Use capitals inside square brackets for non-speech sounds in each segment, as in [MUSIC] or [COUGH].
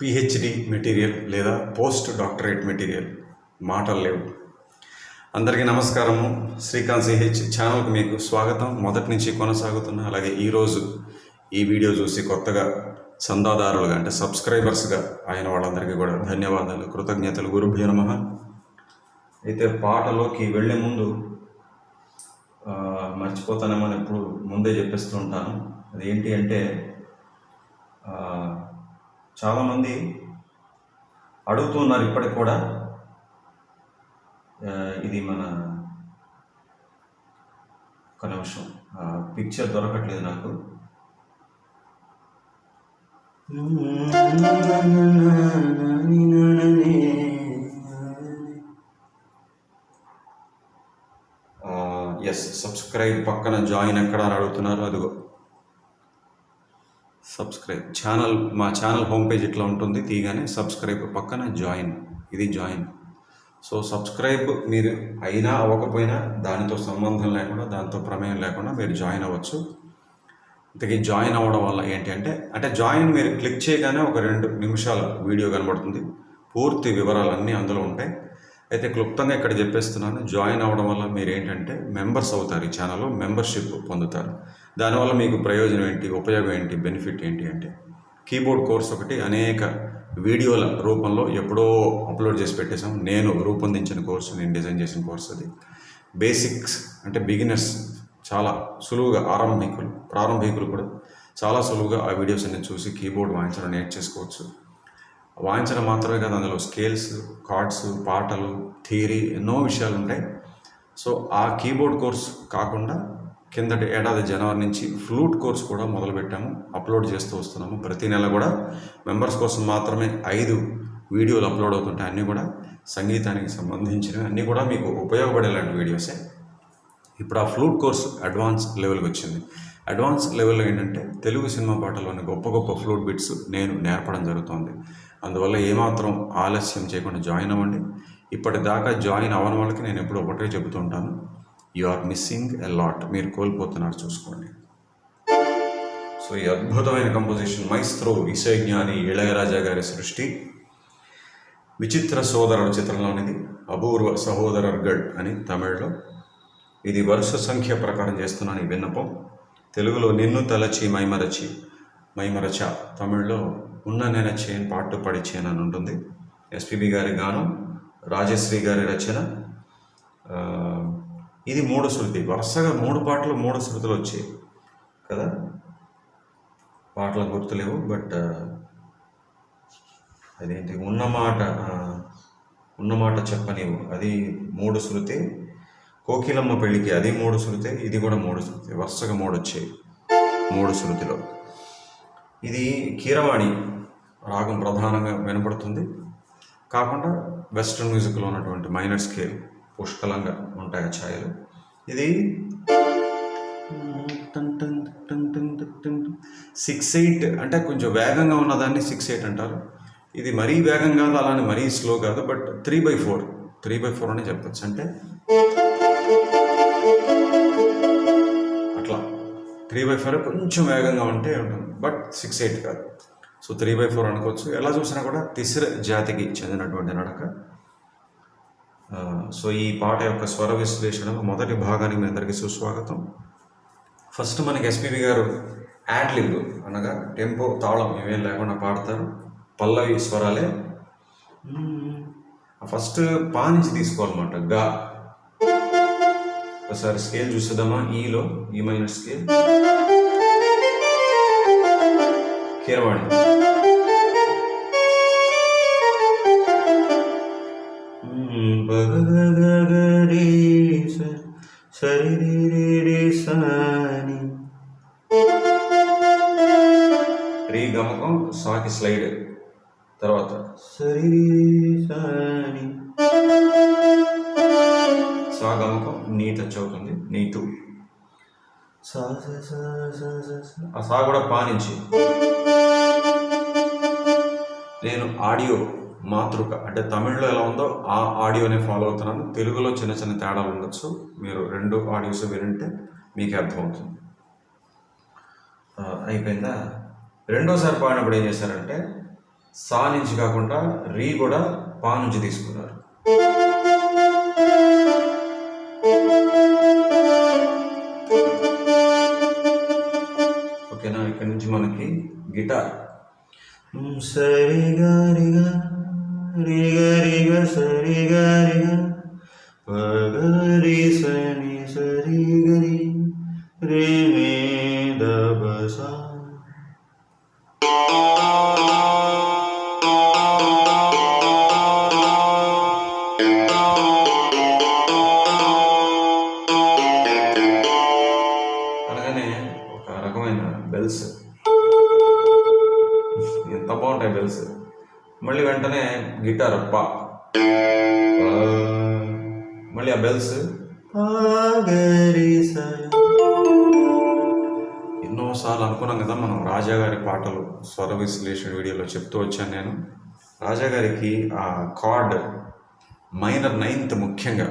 PhD material లేదా post doctorate material మాటలు లేవు. అందరికీ నమస్కారము. శ్రీకాంత్ సిహెచ్ ఛానల్కి మీకు స్వాగతం. మొదటి నుంచి కొనసాగుతున్న అలాగే ఈరోజు ఈ వీడియో చూసి కొత్తగా చందాదారులుగా అంటే సబ్స్క్రైబర్స్గా ఆయన వాళ్ళందరికీ కూడా ధన్యవాదాలు. కృతజ్ఞతలు. గురుభ్యో నమ. అయితే పాటలోకి వెళ్ళే ముందు మర్చిపోతానేమో ఎప్పుడు ముందే చెప్పేస్తూ ఉంటాను. అదేంటి అంటే చాలామంది అడుగుతున్నారు ఇప్పటికి కూడా. ఇది మన ఒక నిమిషం. పిక్చర్ దొరకట్లేదు నాకు. ఎస్ సబ్స్క్రైబ్ పక్కన జాయిన్ ఎక్కడ అని అడుగుతున్నారు. అదిగో. సబ్స్క్రైబ్ ఛానల్ మా ఛానల్ హోమ్ పేజ్ ఇట్లా ఉంటుంది తీయగానే సబ్స్క్రైబ్ పక్కన జాయిన్. ఇది జాయిన్. సో సబ్స్క్రైబ్ మీరు అయినా అవ్వకపోయినా దానితో సంబంధం లేకుండా దాంతో ప్రమేయం లేకుండా మీరు జాయిన్ అవ్వచ్చు. ఇంతకీ జాయిన్ అవ్వడం వల్ల ఏంటి అంటే అంటే జాయిన్ మీరు క్లిక్ చేయగానే ఒక రెండు నిమిషాల వీడియో కనబడుతుంది. పూర్తి వివరాలన్నీ అందులో ఉంటాయి. అయితే క్లుప్తంగా ఇక్కడ చెప్పేస్తున్నాను. జాయిన్ అవ్వడం వల్ల మీరు ఏంటంటే మెంబర్స్ అవుతారు ఈ ఛానల్లో మెంబర్షిప్ పొందుతారు. దానివల్ల మీకు ప్రయోజనం ఏంటి? ఉపయోగం ఏంటి? బెనిఫిట్ ఏంటి అంటే కీబోర్డ్ కోర్స్ ఒకటి అనేక వీడియోల రూపంలో ఎప్పుడో అప్లోడ్ చేసి పెట్టేశాం. నేను రూపొందించిన కోర్సు నేను డిజైన్ చేసిన కోర్సు అది. బేసిక్స్ అంటే బిగినర్స్ చాలా సులువుగా ఆరంభికులు ప్రారంభికులు కూడా చాలా సులువుగా ఆ వీడియోస్ అన్ని చూసి కీబోర్డ్ వాయించడం నేర్చేసుకోవచ్చు. వాయించడం మాత్రమే కాదు అందులో స్కేల్స్ కార్డ్స్ పాటలు థియరీ ఎన్నో విషయాలు ఉంటాయి. సో ఆ కీబోర్డ్ కోర్స్ కాకుండా కిందటి ఏడాది జనవరి నుంచి ఫ్లూట్ కోర్స్ కూడా మొదలుపెట్టాము. అప్లోడ్ చేస్తూ వస్తున్నాము. ప్రతి నెల కూడా మెంబర్స్ కోసం మాత్రమే ఐదు వీడియోలు అప్లోడ్ అవుతుంటాయి. అన్నీ కూడా సంగీతానికి సంబంధించినవి. అన్నీ కూడా మీకు ఉపయోగపడేలాంటి వీడియోసే ఇప్పుడు ఆ ఫ్లూట్ కోర్స్ అడ్వాన్స్ లెవెల్కి వచ్చింది. అడ్వాన్స్ లెవెల్లో ఏంటంటే తెలుగు సినిమా పాటలోని గొప్ప గొప్ప ఫ్లూట్ బిట్స్ నేను నేర్పడం జరుగుతోంది. అందువల్ల ఏమాత్రం ఆలస్యం చేయకుండా జాయిన్ అవ్వండి. ఇప్పటిదాకా జాయిన్ అవ్వని వాళ్ళకి నేను ఎప్పుడు ఒకటే చెబుతుంటాను you are missing a lot. మీరు కోల్పోతున్నారు చూసుకోండి. సో ఈ అద్భుతమైన కంపోజిషన్ మైస్త్రో విషయజ్ఞాని ఇళయరాజా గారి సృష్టి. విచిత్ర సోదరుడు చిత్రంలోనిది అపూర్వ సహోదరర్గడ్ అని తమిళ్ళో. ఇది వరుస సంఖ్య ప్రకారం చేస్తున్నాను ఈ విన్నపం. తెలుగులో నిన్ను తలచి మైమరచి మైమరచ తమిళ్ళో ఉన్న నేను నెనచేన్ పాటు పడిచేన్ అని ఉంటుంది. ఎస్పిబి గారి గానం రాజశ్రీ గారి రచన ఇది మూడు శృతి. వరుసగా మూడు పాటలు మూడు శృతులు వచ్చాయి కదా? పాటలు గుర్తులేవు బట్ అదేంటి? ఉన్నమాట ఉన్నమాట చెప్పనివు అది మూడు శృతి. కోకిలమ్మ పెళ్ళికి అది మూడు శృతి ఇది కూడా మూడు శృతి. వరుసగా మూడు వచ్చాయి. మూడు శృతిలో. ఇది కీరవాణి రాగం ప్రధానంగా వినపడుతుంది. కాకుండా వెస్ట్రన్ మ్యూజిక్లో ఉన్నటువంటి మైనర్ స్కేల్ పుష్కలంగా ఉంటాయి ఆ ఛాయలు. ఇది సిక్స్ ఎయిట్ అంటే కొంచెం వేగంగా ఉన్నదాన్ని సిక్స్ ఎయిట్ అంటారు. ఇది మరీ వేగం కాదు అలానే మరీ స్లో కాదు but three by four three by four అని చెప్పచ్చు. అంటే త్రీ బై ఫోర్ కొంచెం వేగంగా ఉంటే ఉంటుంది. బట్ సిక్స్ ఎయిట్ కాదు. సో త్రీ బై ఫోర్ అనుకోవచ్చు. ఎలా చూసినా కూడా తిసిర జాతికి చెందినటువంటి నడక. సో ఈ పాట యొక్క స్వర విశ్లేషణ మొదటి భాగానికి మీ అందరికీ సుస్వాగతం. ఫస్ట్ మనకి ఎస్పీబి గారు యాడ్లింగ్ అనగా టెంపో తాళం ఇవేం లేకుండా పాడతారు. పల్లవి స్వరాలే. ఫస్ట్ పా నుంచి తీసుకోవాలన్నమాట. గా. ఒకసారి స్కేల్ చూసేద్దామా? ఈలో ఈ మైనర్ స్కేల్. కీరవాణి. రీ గమకం సాకి స్లైడ్. తర్వాత సరి సాని. సా గమకం నీ టచ్ అవుతుంది నీ టూ సా సా సా సా సా సా. ఆ సా కూడా పా నుంచి. నేను ఆడియో మాతృక అంటే తమిళ్ళో ఎలా ఉందో ఆ ఆడియోనే ఫాలో అవుతున్నాను. తెలుగులో చిన్న చిన్న తేడాలు ఉండొచ్చు. మీరు రెండు ఆడియోస్ వినంటే మీకే అర్థమవుతుంది. అయిపోయిందా? రెండోసారి పాడినప్పుడు ఏం చేశారంటే సా నుంచి కాకుండా రీ కూడా పా నుంచి తీసుకున్నారు. గిటార్ సరిగా రిగా రిగా రిగా సరిగా రిగా పగరి సని సరి గరి రే వెంటనే గిటార్ పా. మళ్ళీ ఆ బెల్స్. ఎన్నోసార్లు అనుకున్నాం కదా మనం రాజా గారి పాటలు స్వర విశ్లేషణ వీడియోలో చెప్తూ వచ్చాను నేను. రాజా గారికి ఆ కార్డ్ మైనర్ నైన్త్ ముఖ్యంగా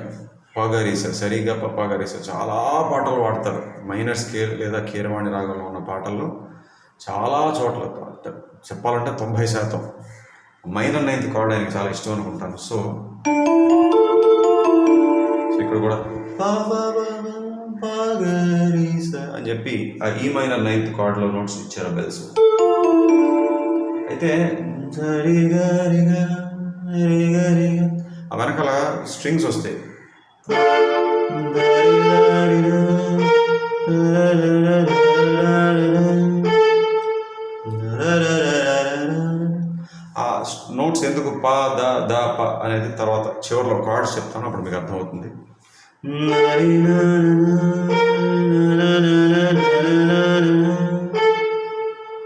పాగారీస సరిగా పాగారీస చాలా పాటలు వాడతారు మైనర్ స్కేల్ లేదా కీరవాణి రాగంలో ఉన్న పాటల్లో చాలా చోట్ల చెప్పాలంటే తొంభై శాతం. మైనర్ నైన్త్ కార్డ్ ఆయనకి చాలా ఇష్టం అనుకుంటాను. సో సో ఇక్కడ కూడా అని చెప్పి ఆ ఈ మైనర్ నైన్త్ కార్డ్లో నోట్స్ ఇచ్చారు బెల్స్. అయితే సరిగా రిగా రిగా రిగా ఆ వెనకాల స్ట్రింగ్స్ వస్తాయి. నోట్స్ ఎందుకు ప ద ద ప అనేది తర్వాత చివరిలో కార్డ్స్ చెప్తాను అప్పుడు మీకు అర్థమవుతుంది.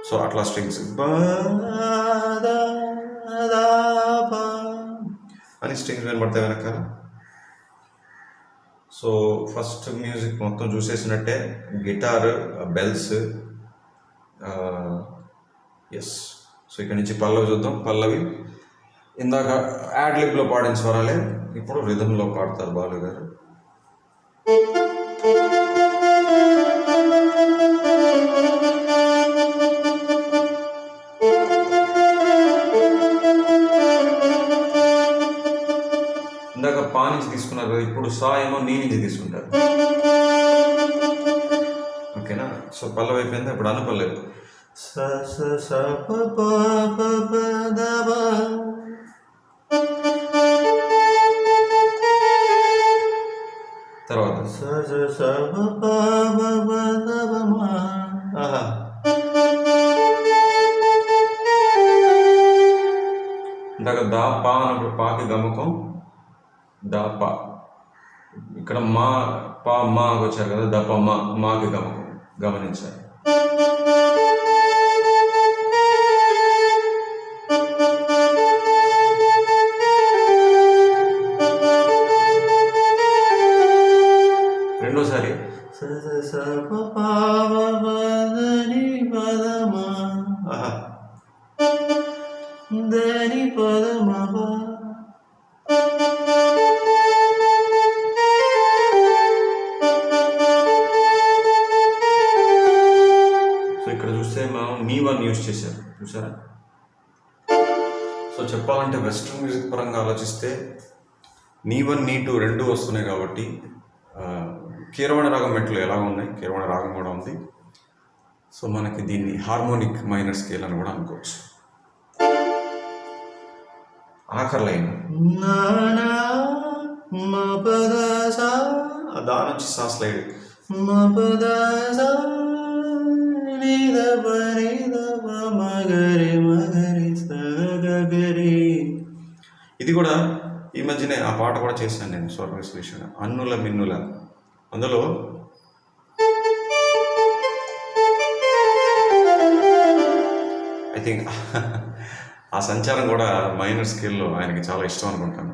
సో అట్లా స్ట్రింగ్స్. అని స్ట్రింగ్స్ వినబడతాయి వెనకాల. సో ఫస్ట్ మ్యూజిక్ మొత్తం చూసేసినట్టే గిటార్ బెల్స్ ఎస్ సో ఇక్కడ నుంచి పల్లవి చూద్దాం. పల్లవి. ఇందాక యాడ్ లిప్లో పాడిన స్వరాలే ఇప్పుడు రిధంలో పాడతారు బాలు గారు. ఇందాక పా నుంచి తీసుకున్నారు ఇప్పుడు సా ఏమో నీ నుంచి తీసుకుంటారు. ఓకేనా? సో పల్లవి అయిపోయింది? ఇప్పుడు అనుపల్లవి. స స స ప ప ప ప ద స ఆహా. ఇందాక దా పా అన్నప్పుడు పాకి గమకం దా పా. ఇక్కడ మా పా మా వచ్చారు కదా దప మా మాకి గమకం గమనించారు రెండోసారి. స స స ప ప ప ప ద ని ప ద మ. వన్ యూజ్ చేశారు. చూసారా? సో చెప్పాలంటే వెస్ట్రన్ మ్యూజిక్ పరంగా ఆలోచిస్తే నీ వన్ నీ టూ రెండు వస్తున్నాయి కాబట్టి కీరవాణి రాగం మెట్లు ఎలా ఉన్నాయి? కీరవాణి రాగం కూడా ఉంది. సో మనకి దీన్ని హార్మోనిక్ మైనర్ స్కేల్ అని కూడా అనుకోవచ్చు. ఆఖరి లైన్. దాని నుంచి సా స్లైడ్. ఇది కూడా ఈ మధ్యనే ఆ పాట కూడా చేశాను నేను స్వర విశ్లేషణ అన్నుల మిన్నుల. అందులో ఐ థింక్ [LAUGHS] ఆ సంచారం కూడా మైనర్ స్కేల్లో ఆయనకి చాలా ఇష్టం అనుకుంటాను.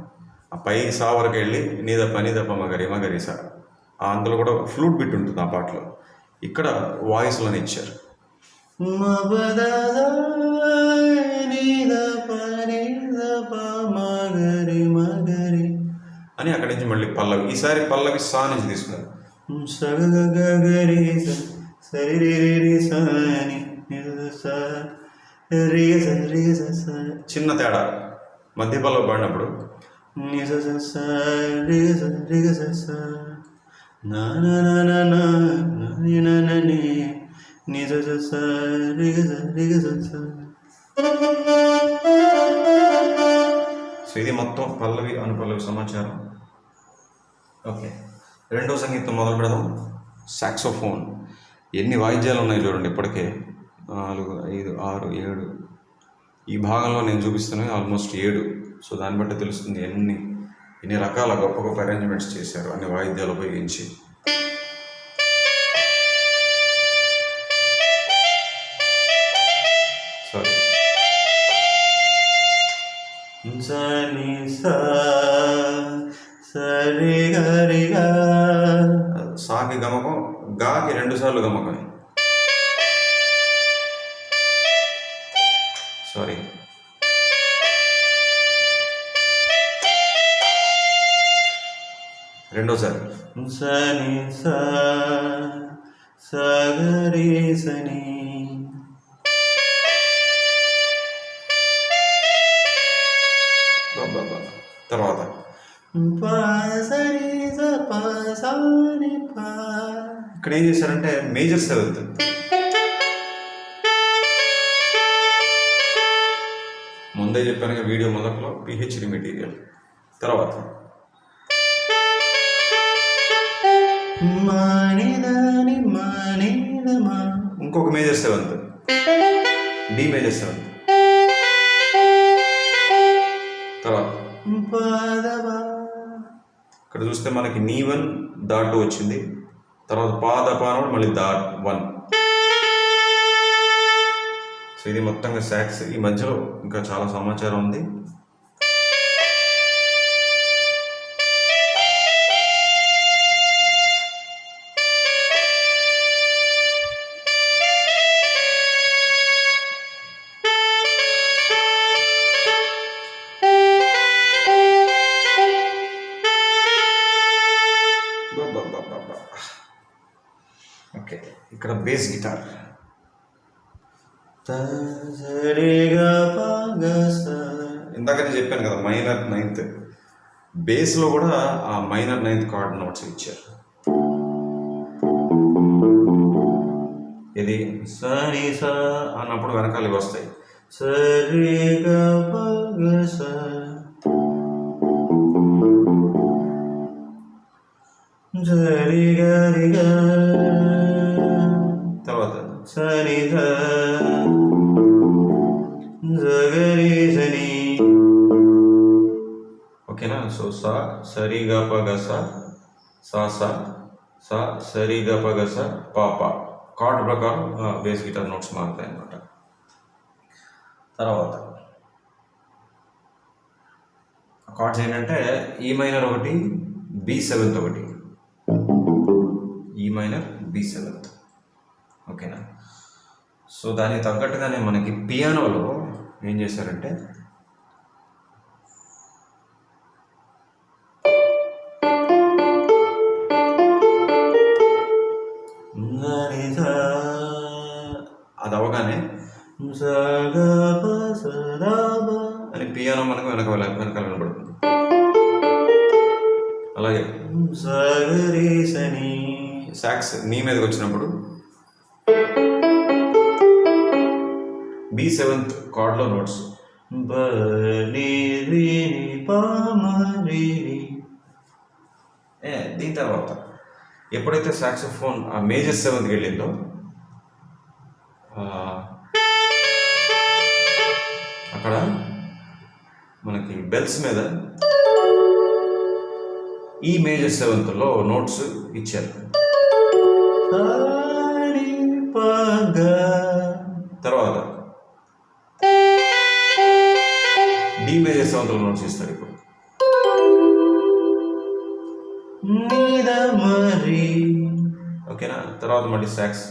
ఆ పై సా వరకు వెళ్ళి నీదప్ప నీదప్ప మగరి మగరి సా అందులో కూడా ఫ్లూట్ బిట్ ఉంటుంది ఆ పాటలో. ఇక్కడ వాయిస్లోనే ఇచ్చారు. అని అక్కడి నుంచి మళ్ళీ పల్లవి ఈసారి పల్లవి సా నుంచి తీసుకున్నారు చిన్న తేడా మధ్య పల్లవి పాడినప్పుడు. సో. సో ఇది మొత్తం పల్లవి అనుపల్లవి సమాచారం. ఓకే. రెండో సంగీతం మొదలు పెడదాం. సాక్సోఫోన్. ఎన్ని వాయిద్యాలు ఉన్నాయి చూడండి ఇప్పటికే? నాలుగు ఐదు ఆరు ఏడు. ఈ భాగంలో నేను చూపిస్తున్నవి ఆల్మోస్ట్ ఏడు. సో దాన్ని బట్టి తెలుస్తుంది ఎన్ని ఎన్ని రకాల గొప్ప గొప్ప అరేంజ్మెంట్స్ చేశారు అన్ని వాయిద్యాలు ఉపయోగించి. సరి సాకి గమకం గాకి రెండు సార్లు గమకం సారీ రెండోసారి. సని సగరి సని. ఏం చేశారంటే మేజర్ సెవెంత్ ముందే చెప్పాను వీడియో మొదట్లో పిహెచ్డి మెటీరియల్. తర్వాత. ఇంకొక major seventh D major seventh తర్వాత. ఇక్కడ చూస్తే మనకి నీ వన్ దాటు వచ్చింది. తర్వాత పాదప అని మళ్ళీ దా వన్. సో ఇది మొత్తంగా శాక్స్ ఈ మధ్యలో ఇంకా చాలా సమాచారం ఉంది. Bass guitar. ఇందాక నేను చెప్పాను కదా మైనర్ నైన్త్. బేస్లో కూడా ఆ మైనర్ నైన్త్ కార్డ్ నోట్స్ ఇచ్చారు. ఇది సరి స అన్నప్పుడు వెనకాల ఇవి వస్తాయి సరిగా సా సరిగా గ సా సా సా సరి గ కార్డ్ ప్రకారం బేస్ గిటార్ నోట్స్ మారుతాయి అన్నమాట. తర్వాత కార్డ్స్ ఏంటంటే e ఈ మైనర్ ఒకటి బి సెవెంత్ ఒకటి. ఈ మైనర్ బి సెవెంత్ ఓకేనా? సో దానికి తగ్గట్టుగానే మనకి పియానోలో ఏం చేశారంటే నీ మీదకి వచ్చినప్పుడు బి సెవెంత్ కార్డ్లో నోట్స్ ఏ దీని తర్వాత ఎప్పుడైతే సాక్సోఫోన్ ఆ మేజర్ సెవెంత్కి వెళ్ళిందో అక్కడ మనకి బెల్స్ మీద ఈ మేజర్ సెవెంత్లో నోట్స్ ఇచ్చారు. తర్వాత డి మేజర్ సెవెంత్లో నోట్ చేస్తారు ఇప్పుడు. నిద మరి. ఓకేనా? తర్వాత మళ్ళీ సాక్స్.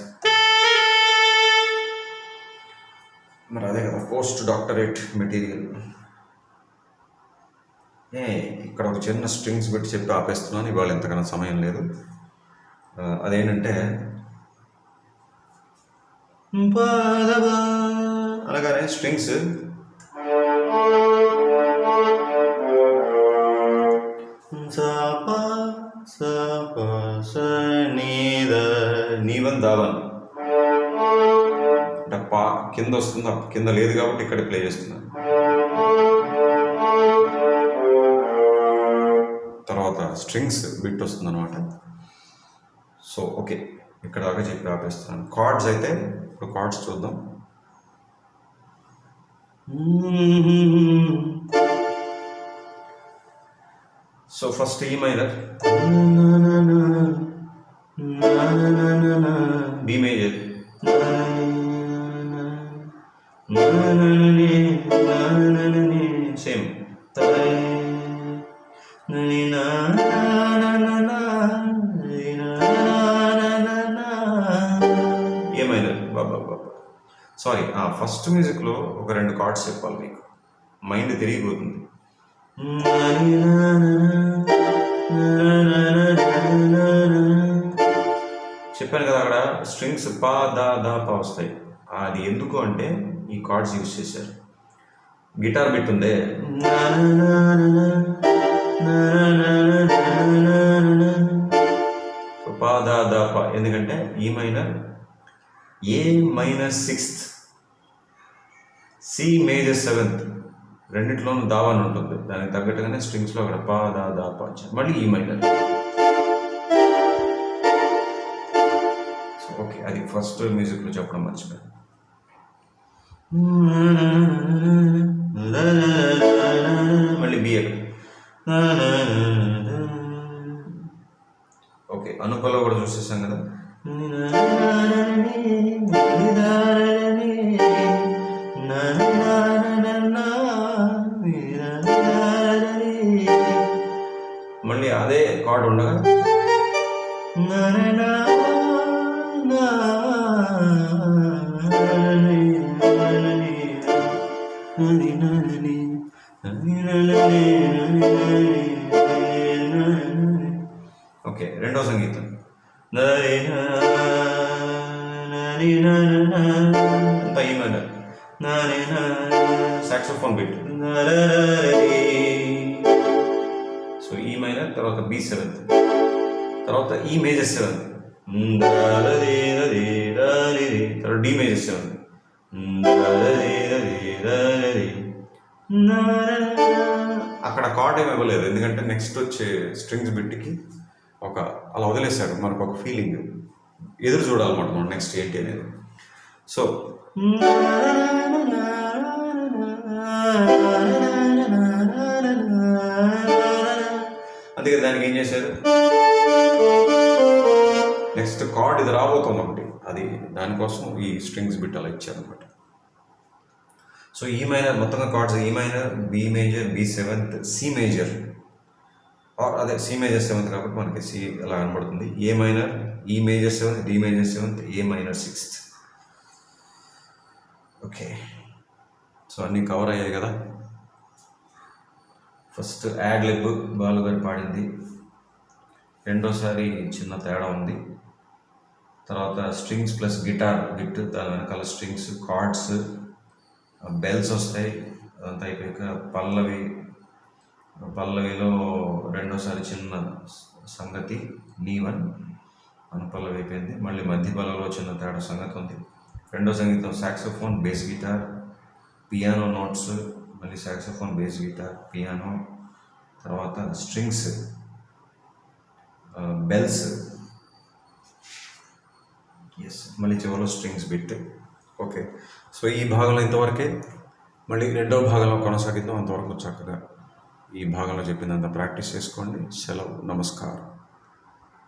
మరి అదే కదా పోస్ట్ డాక్టరేట్ మెటీరియల్. ఏ ఇక్కడ ఒక చిన్న స్ట్రింగ్స్ పెట్టి చెప్పి ఆపేస్తున్నాను ఇవాళ ఎంతకన్నా సమయం లేదు. అదేంటంటే అనగానే స్ట్రింగ్స్. నీవన్ దావన్ అంటే పా కింద వస్తుంది కింద లేదు కాబట్టి ఇక్కడ ప్లే చేస్తున్నాను తర్వాత స్ట్రింగ్స్ బిట్ వస్తుంది అనమాట సో ఓకే. ఇక్కడ దాకా చెప్పి ఆపేస్తున్నాను. కార్డ్స్ అయితే ఇప్పుడు కార్డ్స్ చూద్దాం. So first E minor first మ్యూజిక్లో ఒక రెండు కార్డ్స్ చెప్పాలి మీకు మైండ్ తిరిగిపోతుంది. చెప్పాను కదా అక్కడ స్ట్రింగ్స్ పా దా దా పా వస్తాయి. అది ఎందుకు అంటే ఈ కార్డ్స్ యూజ్ చేశారు. గిటార్ బిట్ ఉందే. పా దా దా పా. ఎందుకంటే E minor A minus sixth C major seventh. రెండిట్లోనూ దావాన్ ఉంటుంది. దానికి తగ్గట్టుగానే స్ట్రింగ్స్లో అక్కడ పా దా దా పా మళ్ళీ ఈ మైనర్. సో ఓకే అది ఫస్ట్ మ్యూజిక్లో చెప్పడం మర్చిపోయాను. మళ్ళీ బియర్ ఓకే అనుపలో కూడా చూసేసాం కదా. అంత E minor saxophone bit so E minor తర్వాత బి సెవెంత్ తర్వాత ఈ మేజర్ సెవెంత్ తర్వాత డి మేజర్ సెవెంత్ అక్కడ కార్డ్ ఏమి ఇవ్వలేదు ఎందుకంటే నెక్స్ట్ వచ్చే స్ట్రింగ్స్ బిట్కి ఒక అలా వదిలేశాడు మనకు ఒక ఫీలింగ్ ఎదురు చూడాలన్నమాట మనం నెక్స్ట్ ఏంటి అనేది సో అందుకే దానికి ఏం చేశారు? నెక్స్ట్ కార్డ్ ఇది రాబోతుంది ఒకటి అది దానికోసం ఈ స్ట్రింగ్స్ బిట్ అలా ఇచ్చారనమాట సో ఈ మైనర్ మొత్తంగా chords E minor B major B seventh C major అదే సి మేజర్ సెవెంత్ కాబట్టి మనకి సి అలా కనబడుతుంది. A minor E major seventh D major seventh A minor sixth okay. So అన్నీ cover అయ్యాయి కదా? ఫస్ట్ యాడ్ లిబ్ బాలు గారు పాడింది. రెండోసారి చిన్న తేడా ఉంది. తర్వాత స్ట్రింగ్స్ ప్లస్ గిటార్ గిట్ దాని వెనకాల స్ట్రింగ్స్ కార్డ్స్ బెల్స్ వస్తాయి. అదంతా అయిపోయాక పల్లవి పల్లవిలో రెండోసారి చిన్న సంగతి నీవన్ అనుపల్లవి అయిపోయింది. మళ్ళీ మధ్య పల్లవిలో చిన్న తేడా సంగతి ఉంది. రెండో సంగీతం saxophone bass guitar. Piano notes మళ్ళీ సాక్సోఫోన్ బేస్ గిటార్ పియానో. తర్వాత స్ట్రింగ్స్ బెల్స్. ఎస్ మళ్ళీ చివరిలో స్ట్రింగ్స్ బిట్. ఓకే సో ఈ భాగంలో ఇంతవరకే మళ్ళీ రెండవ భాగంలో కొనసాగిద్దాం. అంతవరకు చక్కగా ఈ భాగంలో చెప్పినంత ప్రాక్టీస్ చేసుకోండి. సెలవు. నమస్కారం.